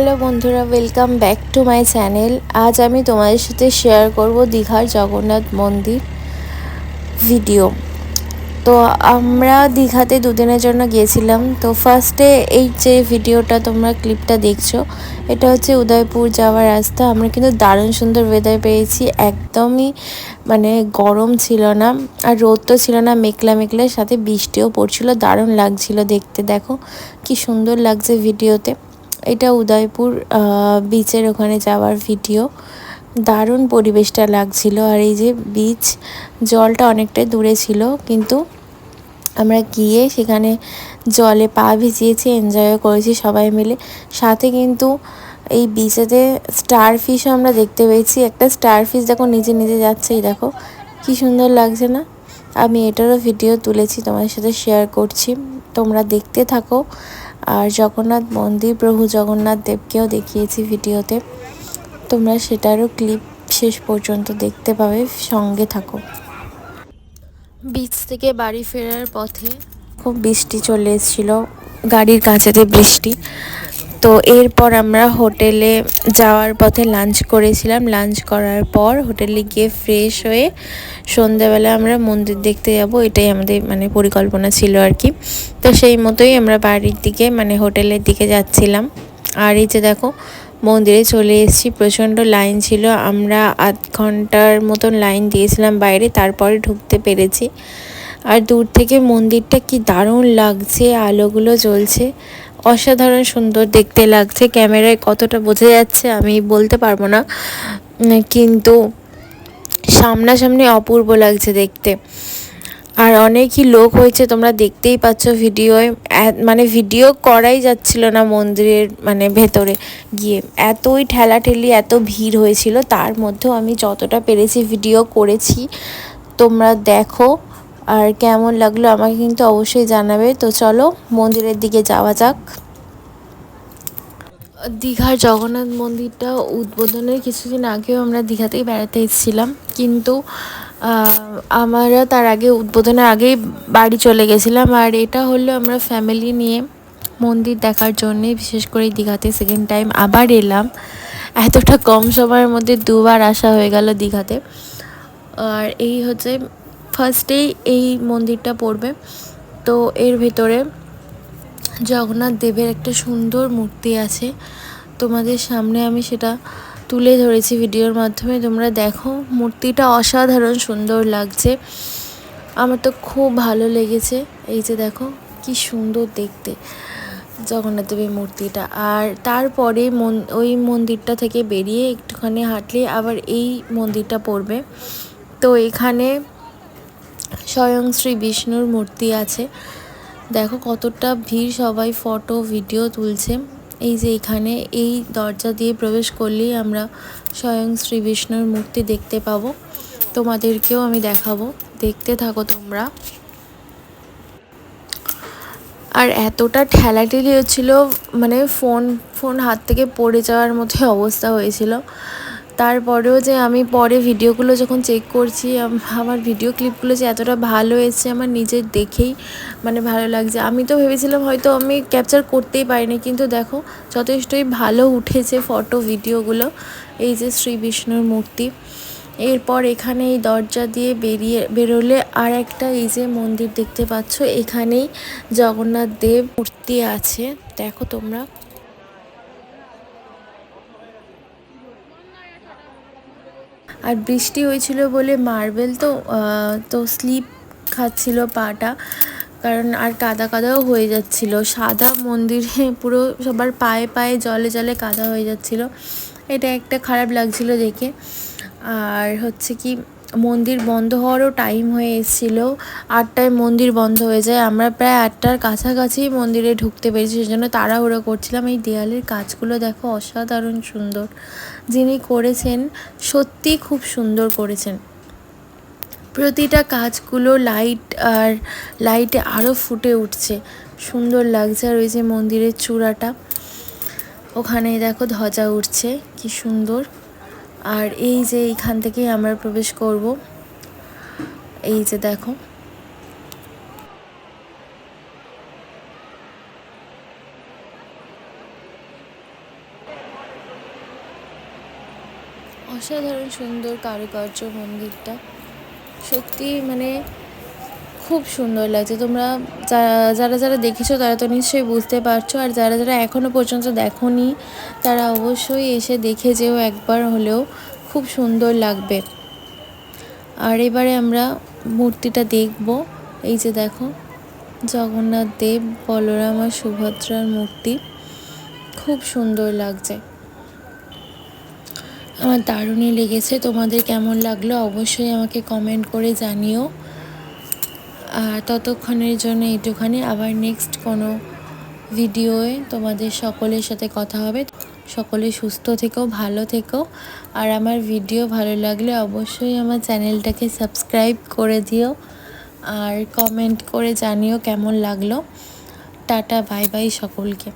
Hello বন্ধুরা welcome back to my channel আজ আমি তোমাদের সাথে শেয়ার করব দীঘার জগন্নাথ মন্দির ভিডিও তো আমরা দীঘাতে দুদিনের জন্য গিয়েছিলাম। তো ফার্স্টে এই যে ভিডিওটা তোমরা ক্লিপটা দেখছ, এটা হচ্ছে উদয়পুর যাওয়ার রাস্তা। আমরা কিন্তু দারুণ সুন্দর ওয়েদার পেয়েছি। একদমই মানে গরম ছিল না, আর রোদ তো ছিল না, মেঘলা মেঘলার সাথে বৃষ্টিও পড়ছিল। দারুণ লাগছিল দেখতে, দেখো। কি সুন্দর লাগছে ভিডিওতে এটা উদয়পুর বিচের ওখানে যাওয়ার ভিডিও দারুণ পরিবেশটা লাগছিল। আর এই যে বিচ জলটা অনেকটাই দূরে ছিল, কিন্তু আমরা গিয়ে সেখানে জলে পা ভিজিয়েছি এনজয়ও করেছি সবাই মিলে। সাথে কিন্তু এই বিচেতে স্টার ফিশও আমরা দেখতে পেয়েছি। একটা স্টার ফিশ দেখো, নিজে নিজে যাচ্ছে এই দেখো। কি সুন্দর লাগছে না? আমি এটারও ভিডিও তুলেছি, তোমাদের সাথে শেয়ার করছি। তোমরা দেখতে থাকো। আর জগন্নাথ মন্দির প্রভু জগন্নাথ দেবকেও দেখিয়েছি ভিডিওতে। তোমরা সেটারও ক্লিপ শেষ পর্যন্ত দেখতে পাবে সঙ্গে থাকো। বিচ থেকে বাড়ি ফেরার পথে খুব বৃষ্টি চলে এসেছিল গাড়ির কাছেতে বৃষ্টি। তো এরপর আমরা হোটেলে যাওয়ার পথে লাঞ্চ করেছিলাম। লাঞ্চ করার পর হোটেলে গিয়ে ফ্রেশ হয়ে সন্ধ্যাবেলা আমরা মন্দির দেখতে যাব, এটাই আমাদের মানে পরিকল্পনা ছিল আর কি। তো সেই মতোই আমরা বাড়ির দিকে মানে হোটেলের দিকে যাচ্ছিলাম। আর এই যে দেখো, মন্দিরে চলে এসেছি, প্রচণ্ড লাইন ছিল। আমরা আধ ঘণ্টার মতন লাইন দিয়েছিলাম বাইরে, তারপরে ঢুকতে পেরেছি। আর দূর থেকে মন্দিরটা কি দারুণ লাগছে, আলোগুলো জ্বলছে। অসাধারণ সুন্দর দেখতে লাগছে, ক্যামেরায় কতটা বোঝা যাচ্ছে আমি বলতে পারব না। কিন্তু সামনাসামনি অপূর্ব লাগছে দেখতে। আর অনেকই লোক হয়েছে, তোমরা দেখতেই পাচ্ছ ভিডিওয়। মানে ভিডিও করাই যাচ্ছিল না মন্দিরের মানে ভেতরে। গিয়ে এতই ঠেলাঠেলি, এত ভিড় হয়েছিল, তার মধ্যেও আমি যতটা পেরেছি ভিডিও করেছি। তোমরা দেখো। আর কেমন লাগল আমাকে কিন্তু অবশ্যই জানাবে। তো চলো, মন্দিরের দিকে যাওয়া যাক। দীঘার জগন্নাথ মন্দিরটা উদ্বোধনের কিছুদিন আগেও আমরা দীঘাতেই বেড়াতে এসেছিলাম। কিন্তু আমরা তার আগে উদ্বোধনের আগেই বাড়ি চলে গেছিলাম। আর এটা হলো আমরা ফ্যামিলি নিয়ে মন্দির দেখার জন্যে বিশেষ করে দীঘাতে সেকেন্ড টাইম আবার এলাম। এতটা কম সময়ের মধ্যে দুবার আসা হয়ে গেল দীঘাতে। আর এই হচ্ছে ফার্স্টেই এই মন্দিরটা পড়বে। তো এর ভেতরে জগন্নাথ দেবের একটা সুন্দর মূর্তি আছে। তোমাদের সামনে আমি সেটা তুলে ধরেছি ভিডিওর মাধ্যমে। তোমরা দেখো, মূর্তিটা অসাধারণ সুন্দর লাগছে। আমার তো খুব ভালো লেগেছে। এই যে দেখো, কি সুন্দর দেখতে জগন্নাথ দেবের মূর্তিটা। আর তারপরে মন, ওই মন্দিরটা থেকে বেরিয়ে একটুখানি হাঁটলে আবার এই মন্দিরটা পড়বে। তো এখানে স্বয়ং শ্রী বিষ্ণুর মূর্তি আছে। দেখো কতটা ভিড় সবাই ফটো, ভিডিও তুলছে। এই যে এখানে এই দরজা দিয়ে প্রবেশ করলেই আমরা স্বয়ং শ্রী বিষ্ণুর মূর্তি দেখতে পাবো। তোমাদেরকেও আমি দেখাবো। দেখতে থাকো তোমরা। আর এতটা ঠেলাঠেলি হচ্ছিল মানে ফোন ফোন হাত থেকে পড়ে যাওয়ার মতোই অবস্থা হয়েছিল। তারপরেও যে আমি পরে ভিডিওগুলো যখন চেক করছি আমার ভিডিও ক্লিপগুলো যে এতটা ভালো এসছে আমার নিজের দেখেই মানে ভালো লাগছে। আমি তো ভেবেছিলাম হয়তো আমি ক্যাপচার করতেই পারিনি, কিন্তু দেখো যথেষ্টই ভালো উঠেছে ফটো ভিডিওগুলো। এই যে শ্রী বিষ্ণুর মূর্তি। এরপর এখানে এই দরজা দিয়ে বেরিয়ে, বেরোলে আর একটা এই যে মন্দির দেখতে পাচ্ছ, এখানেই জগন্নাথ দেব মূর্তি আছে। দেখো তোমরা। আর বৃষ্টি হয়েছিল বলে মার্বেল তো তো স্লিপ খাচ্ছিল পাটা, কারণ আর কাদা কাদাও হয়ে যাচ্ছিল। সাদা মন্দিরে পুরো সবার পায়ে পায়ে জলে জলে কাদা হয়ে যাচ্ছিল। এটা একটা খারাপ লাগছিল দেখে। আর হচ্ছে কি মন্দির বন্ধ হওয়ারও টাইম হয়ে এসেছিল। আটটায় মন্দির বন্ধ হয়ে যায়। আমরা প্রায় আটটার কাছাকাছি মন্দিরে ঢুকতে পেরেছি, সেজন্য তাড়াহুড়ো করছিলাম। এই দেয়ালের কাজগুলো দেখো অসাধারণ সুন্দর। যিনি করেছেন, সত্যি খুব সুন্দর করেছেন। প্রতিটা কাজগুলো লাইট আর লাইটে আরও ফুটে উঠছে। সুন্দর লাগছে আর ওই যে মন্দিরের চূড়াটা। ওখানে দেখো ধ্বজা উঠছে, কি সুন্দর। আর এই যে এইখান থেকেই আমরা প্রবেশ করব। এই যে দেখো। অসাধারণ সুন্দর কারুকার্য মন্দিরটা। সত্যি মানে খুব সুন্দর লাগছে। তোমরা যারা যারা দেখেছ তারা তো নিশ্চয়ই বুঝতে পারছ। আর যারা যারা এখনও পর্যন্ত দেখোনি, তারা অবশ্যই এসে দেখে যেও একবার হলেও। খুব সুন্দর লাগবে। আর এবারে আমরা মূর্তিটা দেখব। এই যে দেখো, জগন্নাথ দেব, বলরাম আর সুভদ্রার মূর্তি। খুব সুন্দর লাগছে। আমার দারুণই লেগেছে। তোমাদের কেমন লাগল অবশ্যই আমাকে কমেন্ট করে জানিও। আর ততক্ষণের জন্য এইটুখানি। আবার নেক্সট কোনো ভিডিওয়ে তোমাদের সকলের সাথে কথা হবে। সকলে সুস্থ থেকো, ভালো থেকো। আর আমার ভিডিও ভালো লাগলে অবশ্যই আমার চ্যানেলটাকে সাবস্ক্রাইব করে দিও। আর কমেন্ট করে জানিও কেমন লাগল। টাটা বাই বাই সকলকে।